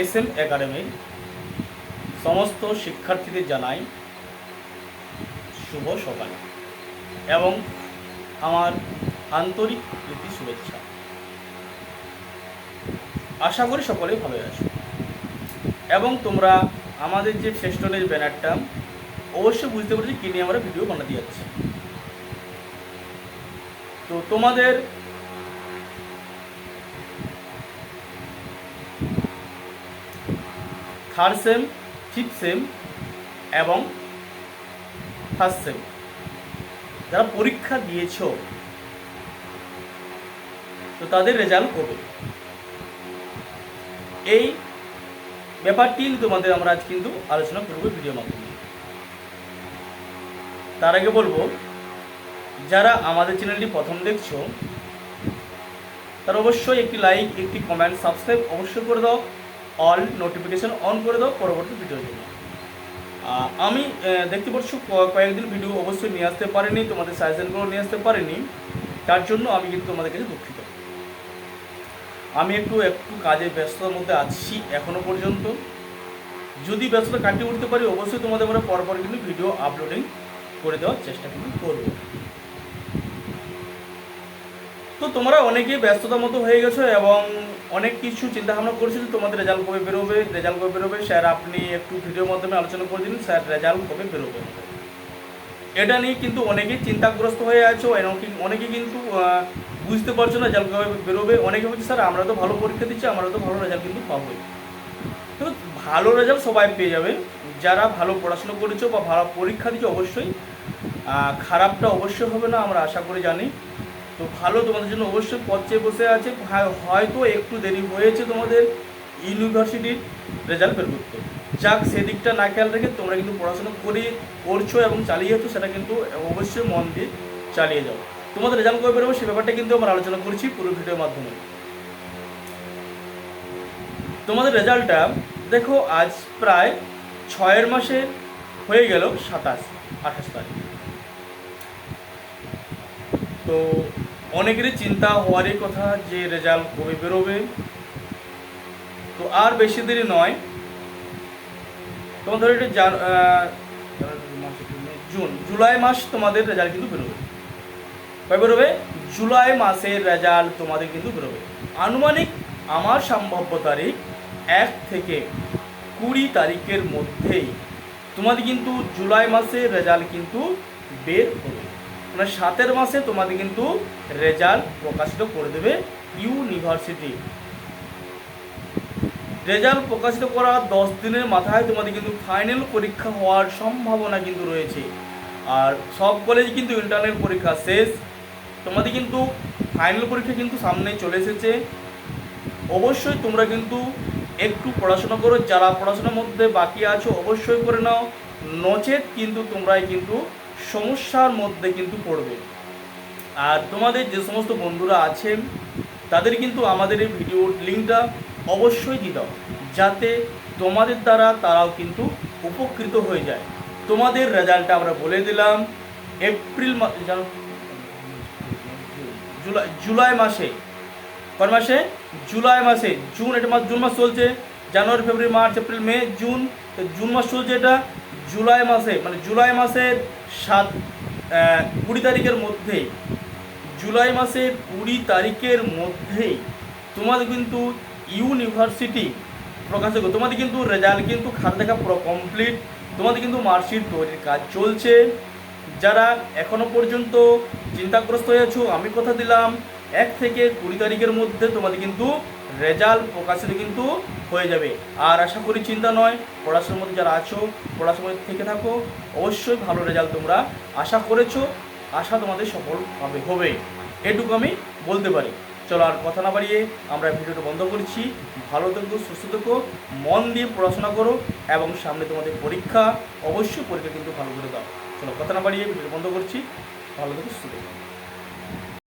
S M একাডেমির সমস্ত শিক্ষার্থীদের জানাই শুভ সকাল এবং আমার আন্তরিক প্রীতি শুভেচ্ছা। আশা করি সকলেই ভালো আছো। এবং তোমরা আমাদের যে ফেস্টনের ব্যানারটা, অবশ্যই বুঝতে পারছি কি নিয়ে আমরা ভিডিও বানাতে যাচ্ছি। তো তোমাদের থার্ড সেম ফিফথ সেম এবং ফার্স্ট সেম যারা পরীক্ষা দিয়েছ, তো তাদের রেজাল্ট কবে? এই ব্যাপারটি তোমাদের আমরা আজ কিন্তু আলোচনা করব ভিডিও মাধ্যমে। তার আগে বলব, যারা আমাদের চ্যানেলটি প্রথম দেখছ, তারা অবশ্যই একটি লাইক একটি কমেন্ট সাবস্ক্রাইব অবশ্যই করে দাও। অল নোটিফিকেশন অন করে দাও, পরবর্তী ভিডিওর জন্য আমি দেখতে পাচ্ছ কয়েকদিন ভিডিও অবশ্যই নিয়ে আসতে পারিনি, তোমাদের সাজেশনগুলো নিয়ে আসতে পারিনি। তার জন্য আমি কিন্তু তোমাদের কাছে দুঃখিত। আমি একটু একটু কাজে ব্যস্ততার মধ্যে আছি এখনও পর্যন্ত। যদি ব্যস্ততা কাটিয়ে উঠতে পারি, অবশ্যই তোমাদের পরপর কিন্তু ভিডিও আপলোডিং করে দেওয়ার চেষ্টা কিন্তু করব। তো তোমরা অনেকেই ব্যস্ততার মতো হয়ে গেছো এবং অনেক কিছু চিন্তা ভাবনা করছ যে তোমাদের রেজাল্ট কবে বেরোবে, রেজাল্ট কবে বেরোবে? স্যার, আপনি একটু ভিডিওর মাধ্যমে আলোচনা করে দিন, স্যার, রেজাল্ট কবে বেরোবে? এটা নিয়ে কিন্তু অনেকেই চিন্তাগ্রস্ত হয়ে আছো অনেকেই কিন্তু বুঝতে পারছ না রেজাল্ট কবে বেরোবে। অনেকে বলছে, স্যার, আমরা তো ভালো পরীক্ষা দিচ্ছি, আমরা তো ভালো রেজাল্ট কিন্তু পাবোই তো ভালো রেজাল্ট সবাই পেয়ে যাবে। যারা ভালো পড়াশোনা করেছ বা ভালো পরীক্ষা দিচ্ছ অবশ্যই খারাপটা অবশ্যই হবে না, আমরা আশা করে জানি। তো ভালো তোমাদের জন্য অবশ্যই পথ বসে আছে। হয়- হয়তো একটু দেরি হয়েছে তোমাদের ইউনিভার্সিটির রেজাল্ট বের করতে। যাক, সেদিকটা না খেয়াল রেখে তোমরা কিন্তু পড়াশোনা করে করছ এবং চালিয়ে যাচ্ছ সেটা কিন্তু অবশ্যই মন দিয়ে চালিয়ে যাও। তোমাদের রেজাল্ট কবে বেরোবে সে ব্যাপারটা কিন্তু আমরা আলোচনা করছি পুরো ভিডিওর মাধ্যমে। তোমাদের রেজাল্টটা দেখো, আজ প্রায় ছয়ের মাসে হয়ে গেল সাতাশ, আঠাশ তারিখ। তো অনেকেরই চিন্তা হওয়ারই কথা যে রেজাল্ট কবে বেরোবে। তো আর বেশি দেরি নয়। তোমার ধরো এটা জুন, জুলাই মাস তোমাদের রেজাল্ট কিন্তু বেরোবে। কবে বেরোবে? জুলাই মাসের রেজাল্ট তোমাদের কিন্তু বেরোবে। আনুমানিক আমার সম্ভাব্য তারিখ এক থেকে কুড়ি তারিখের মধ্যেই তোমাদের কিন্তু জুলাই মাসের রেজাল্ট কিন্তু বের হবে। মানে সাতের মাসে তোমাদের কিন্তু রেজাল্ট প্রকাশিত করে দেবে ইউনিভার্সিটি। রেজাল্ট প্রকাশিত করার দশ দিনের মাথায় তোমাদের কিন্তু ফাইনাল পরীক্ষা হওয়ার সম্ভাবনা কিন্তু রয়েছে। আর সব কলেজ কিন্তু ইন্টারনাল পরীক্ষা শেষ। তোমাদের কিন্তু ফাইনাল পরীক্ষা কিন্তু সামনে চলে এসেছে। অবশ্যই তোমরা কিন্তু একটু পড়াশোনা করো। যারা পড়াশোনার মধ্যে বাকি আছো, অবশ্যই করে নাও। নচেত কিন্তু তোমরাই কিন্তু সমস্যার মধ্যে কিন্তু পড়বে। আর তোমাদের যে সমস্ত বন্ধুরা আছেন তাদের কিন্তু আমাদের এই ভিডিওর লিঙ্কটা অবশ্যই দিয়ে দাও। যাতে তোমাদের দ্বারা তারাও কিন্তু উপকৃত হয়ে যায়। তোমাদের রেজাল্টটা আমরা বলে দিলাম, এপ্রিল জুলাই জুলাই মাসে। কোন মাসে? জুলাই মাসে। জুন, এটা মাস জুন মাস চলছে। January, February, March, April, May, June. June মাস চলছে এটা। জুলাই মাসে মানে জুলাই মাসের সাত কুড়ি তারিখের মধ্যেই জুলাই মাসের কুড়ি তারিখের মধ্যেই তোমাদের কিন্তু ইউনিভার্সিটি প্রকাশ করবে তোমাদের কিন্তু রেজাল্ট কিন্তু খাতা দেখা পুরো কমপ্লিট তোমাদের কিন্তু মার্কশিট তৈরির কাজ চলছে। যারা এখনও পর্যন্ত চিন্তাগ্রস্ত হয়ে আছো, আমি কথা দিলাম, এক থেকে কুড়ি তারিখের মধ্যে তোমাদের কিন্তু রেজাল্ট প্রকাশিত কিন্তু হয়ে যাবে। আর আশা করি চিন্তা নয়, পড়াশোনার মধ্যে যারা আছো, পড়াশোনার মধ্যে থেকে থাকো, অবশ্যই ভালো রেজাল্ট তোমরা আশা করেছ, আশা তোমাদের সফল হবে হবে। এটুকু আমি বলতে পারি। চলো আর কথা না বাড়িয়ে আমরা ভিডিওটা বন্ধ করছি। ভালো থেকো, সুস্থ থেকো, মন দিয়ে পড়াশোনা করো এবং সামনে তোমাদের পরীক্ষা অবশ্যই পরীক্ষা কিন্তু ভালো করে দাও। চলো কথা না বাড়িয়ে ভিডিও বন্ধ করছি। ভালো থেকো, সুস্থ থেকো।